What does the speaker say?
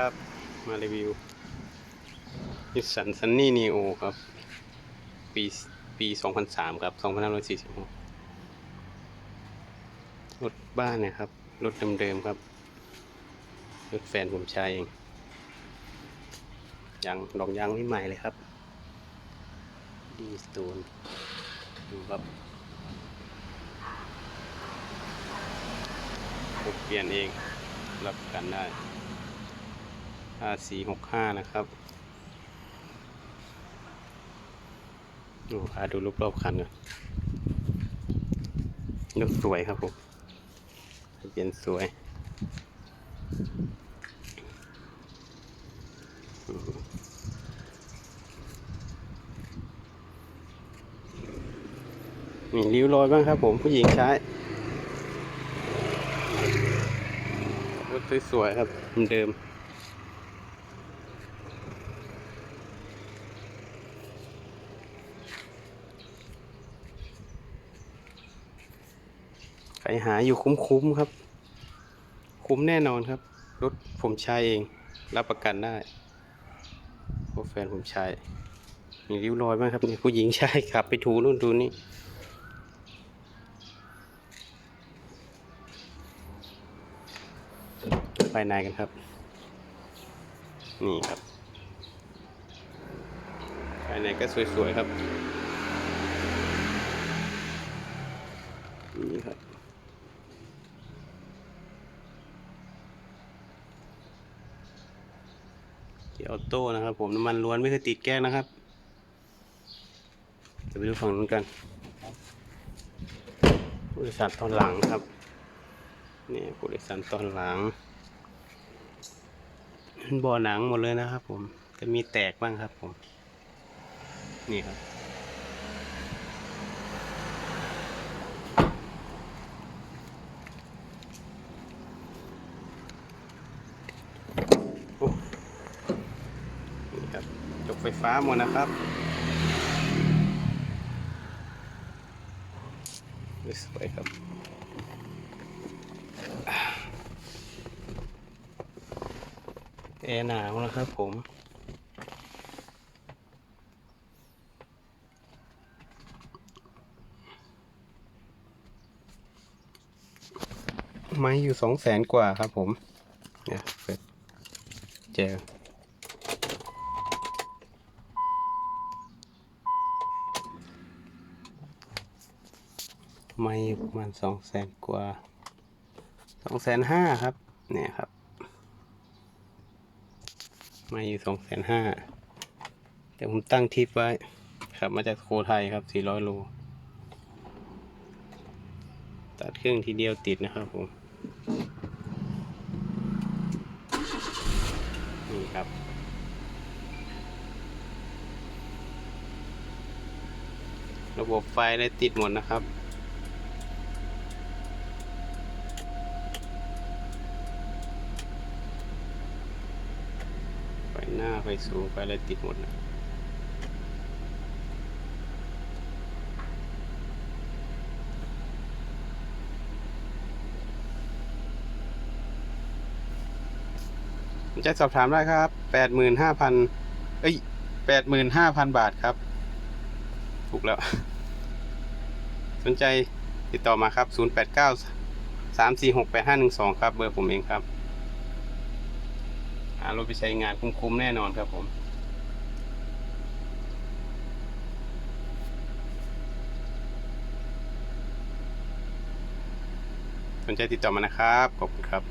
ครับ มารีวิวนิสสันซันนี่นีโอครับ ปีปี 2003 ครับ 2546 รถบ้านเนี่ยครับ รถเดิมๆครับ รถแฟนผมใช้เองยางดอกยางไม่ใหม่เลยครับ ดีสโตนดูครับผมเปลี่ยนเองรับกันได้ ห้าสี่หกห้านะครับดูพาดูรูปรอบคันก่อนรถสวยครับผมเปลี่ยนสวยมมีริ้วรอยบ้างครับผมผู้หญิงใช้รถสวยๆครับเดิม ใครหาอยู่คุ้มๆครับ คุ้มแน่นอนครับ รถผมใช้เอง รับประกันได้พราะแฟนผมใช้มีริ้วรอยบ้างครับนี่ผู้หญิงใช้ขับไปถูนู่นถูนี่ภายในกันครับ นี่ครับภายในก็สวยๆครับ นี่ครับ เกียร์ออโต้นะครับ ผมน้ำมันล้วนไม่เคยติดแก๊งนะครับเดี๋ยวไปดูฝั่งนู้นกันบริษัทตอนหลังครับนี่บริษัทตอนหลังบ่อหนังหมดเลยนะครับ ผมจะมีแตกบ้างครับผมนี่ครับ โอ้นี่ครับจก ไฟฟ้าหมดนะครับสวยครับ แอร์หนาวนะครับผมไม้อยู่สองแสนกว่าครับผม เนี่ยเปิดเจอ ไม้อยู่ประมาณสองแสนกว่าสองแสนห้าครับ เนี่ยครับ มาอยู่สองแสนห้าแต่ผมตั้งทิปไว้ขับมาจากโคไทยครับสี่ร้อยโล ตัดเครื่องทีเดียวติดนะครับผม นี่ครับระบบไฟได้ติดหมดนะครับ หน้าไฟสูงไฟอะไรติดหมดนะสนใจสอบถามได้ครับ แปดหมื่นห้าพันเอ้ยแปดหมื่นห้าพันบาทครับ ถูกแล้ว สนใจติดต่อมาครับ 0 8 9 3 4 6 8 5 1 2 ครับ เบอร์ผมเองครับ หารถไปใช้งานคุ้มๆแน่นอนครับผมสนใจติดต่อมานะครับ ขอบคุณครับ